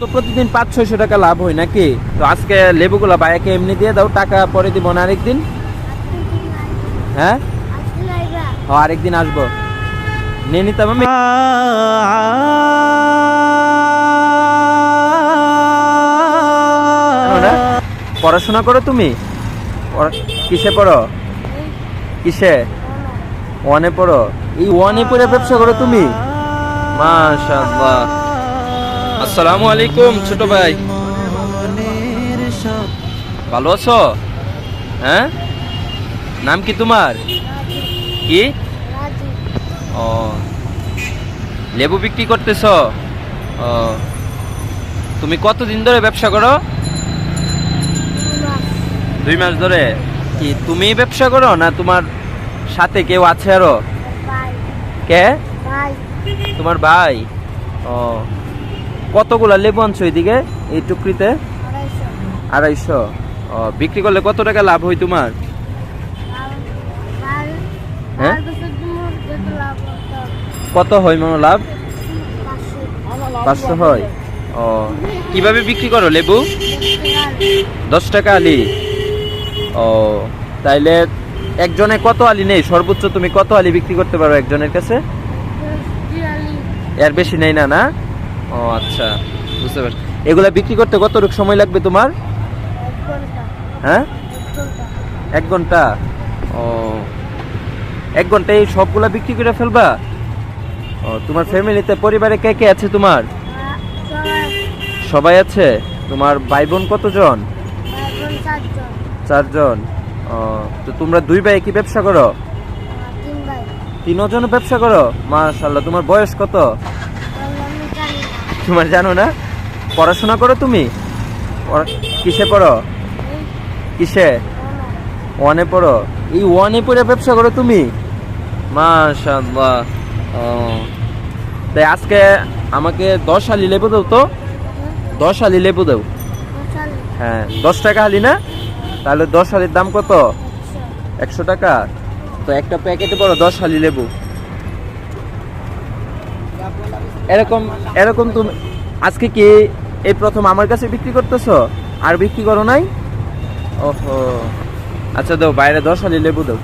তো প্রতিদিন পাঁচ, ছয়শো টাকা লাভ হয় নাকি? তো আজকে লেবুগুলো ভাইয়াকে এমনি দিয়ে দাও, টাকা পরে দিব না আরেকদিন? হ্যাঁ? ও আরেকদিন আসব। নিয়ে নিতাম আমি। পড়াশোনা করো তুমি? কিসে পড়ো? কিসে? ওয়ানে পড়ো? এই ওয়ানে পড়ে ব্যবসা করো তুমি? মাশাআল্লাহ। আসসালামু আলাইকুম ছোট ভাই। ভালো আছো? হ্যাঁ? নাম কি তোমার? কি? ও। লেবু বিক্রি করতেছ? ও। তুমি কতদিন ধরে ব্যবসা করো? দুই মাস ধরে। কি তুমি ব্যবসা করো না তোমার সাথে কেউ আছে আরও? কে? তোমার ভাই? ও। কতগুলা লেবু আনছো এদিকে? এই টুকরিতে? আড়াইশো। ও বিক্রি করলে কত টাকা লাভ হয় তোমার? হ্যাঁ? কত হয় মনে লাভ? পাঁচশো। হয়। ও কীভাবে বিক্রি করো লেবু? দশ টাকা আলি। ও তাইলে একজনে কত আলি নেই? সর্বোচ্চ তুমি কত আলি বিক্রি করতে পারো একজনের কাছে? এর বেশি নেই না না? ও আচ্ছা বুঝতে পারছি। এগুলা বিক্রি করতে কতটুকু সময় লাগবে তোমার? হ্যাঁ? এক ঘণ্টা। ও এক ঘন্টায় এই সবগুলা বিক্রি করে ফেলবা? ও তোমার ফ্যামিলিতে পরিবারে কে কে আছে তোমার? সবাই আছে? তোমার ভাই বোন কতজন? চারজন। ও তো তোমরা দুই ভাই কি ব্যবসা করো? তিনজন ব্যবসা করো? মাশাল্লাহ তোমার বয়স কত? তোমার জানো না? পড়াশোনা করো তুমি? কিসে পড়ো? কিসে? ওয়ানে পড়ো? এই ওয়ানে পড়ে ব্যবসা করো তুমি? মাশাল্লাহ তাই আজকে আমাকে দশ আলি লেবু দাও তো? দশ আলি লেবু দাও। হ্যাঁ দশ টাকা আলি না? তাহলে দশ আলির দাম কত? একশো টাকা। তো একটা প্যাকেটে পড়ো দশ হালি লেবু। এরকম এরকম তুমি, আজকে কি এই প্রথম আমার কাছে বিক্রি করতেছ? আর বিক্রি করো নাই? ওহো। আচ্ছা দাও, বাইরে দশ হালি লেবু দাও।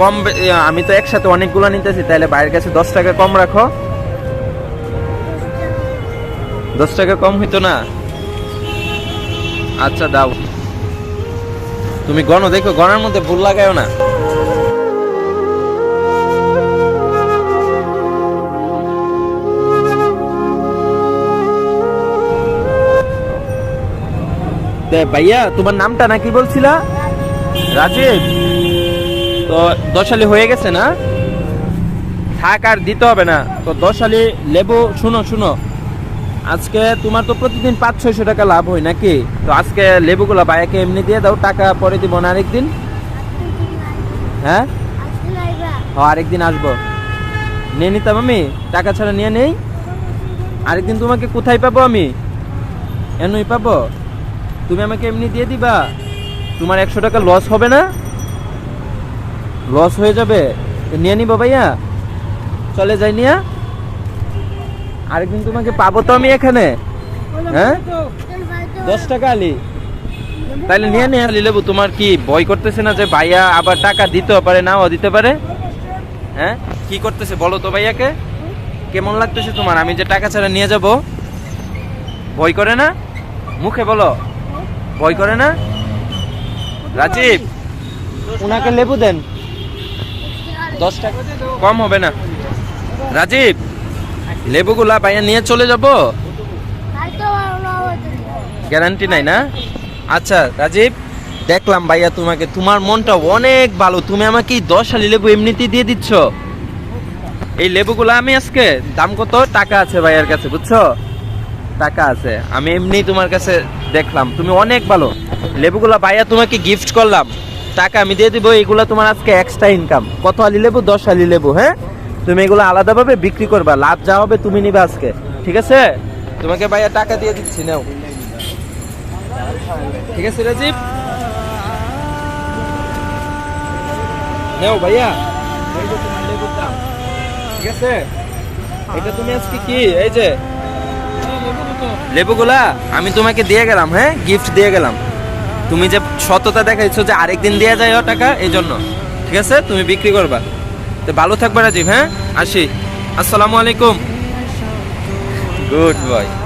কম আমি তো একসাথে অনেকগুলো নিতেছি তাহলে বাইরের কাছে দশ টাকা কম রাখো। দশ টাকা কম হইতো না? আচ্ছা দাও। তুমি গণ, দেখো, গণার মধ্যে ভুল লাগায়ও না। ভাইয়া, তোমার নামটা নাকি বলছিলা? রাজীব। তো দশালি হয়ে গেছে না? থাক আর দিতে হবে না। তো দশালি, লেবু, শুনো শুনো। আজকে তোমার তো প্রতিদিন পাঁচ, ছয়শো টাকা লাভ হয় নাকি? তো আজকে লেবুগুলো ভাইয়াকে এমনি দিয়ে দাও, টাকা পরে দিব না আরেকদিন। হ্যাঁ? আরেকদিন আসব। নিয়ে নিতাম আমি। টাকা ছাড়া নিয়ে নেই। আরেকদিন তোমাকে কোথায় পাবো আমি? এনই পাবো। তুমি আমাকে এমনি দিয়ে দিবা। তোমার একশো টাকা লস হবে না? লস হয়ে যাবে? নিয়ে নিবো ভাইয়া। চলে যাই নিয়া। আরেকদিন তোমাকে পাবো তো আমি এখানে। হ্যাঁ? দশ টাকা আলি। তাহলে নিয়ে নিয়ে আলি লেবু, তোমার কি ভয় করতেছে না যে ভাইয়া আবার টাকা দিতেও পারে, নাও দিতে পারে? হ্যাঁ? কি করতেছে বলো তো ভাইয়াকে। কেমন লাগতেছে তোমার? আমি যে টাকা ছাড়া নিয়ে যাব। ভয় করে না? মুখে বলো। ভয় করে না? রাজীব, উনাকে লেবু দেন। দশ টাকা। কম হবে না। রাজীব, লেবুগুলা ভাইয়া নিয়ে চলে যাব? গ্যারান্টি নাই না? আচ্ছা রাজীব, দেখলাম ভাইয়া তোমাকে। তোমার মনটা অনেক ভালো। তুমি আমাকে লেবু এমনিতেই দিয়ে দিচ্ছ। এই লেবুগুলো আমি আজকে দাম কত? টাকা আছে ভাইয়ার কাছে, বুঝছ? টাকা আছে। আমি এমনি তোমার কাছে দেখলাম। তুমি অনেক ভালো। লেবুগুলা ভাইয়া তোমাকে গিফট করলাম। টাকা আমি দিয়ে দিব, এগুলা তোমার আজকে এক্সট্রা ইনকাম কত আলি লেবু? দশ আলি লেবু হ্যাঁ? তুমি এগুলো আলাদাভাবে বিক্রি করবা, লাভ যা হবে তুমি নিবে আজকে, ঠিক আছে? তোমাকে ভাইয়া টাকা দিয়ে দিচ্ছি, নাও। ঠিক আছে, রাজীব? নাও ভাইয়া। ঠিক আছে? এটা তুমি আজকে কি? এই যে, লেবুগুলা আমি তোমাকে দিয়ে গেলাম হ্যাঁ? গিফট দিয়ে গেলাম। তুমি যে সততা দেখাইছো যে আরেকদিন দেওয়া যায় টাকা এই জন্য ঠিক আছে? তুমি বিক্রি করবা। তো ভালো থাকবে রাজীব হ্যাঁ? আসি। আসসালামু আলাইকুম। Good boy.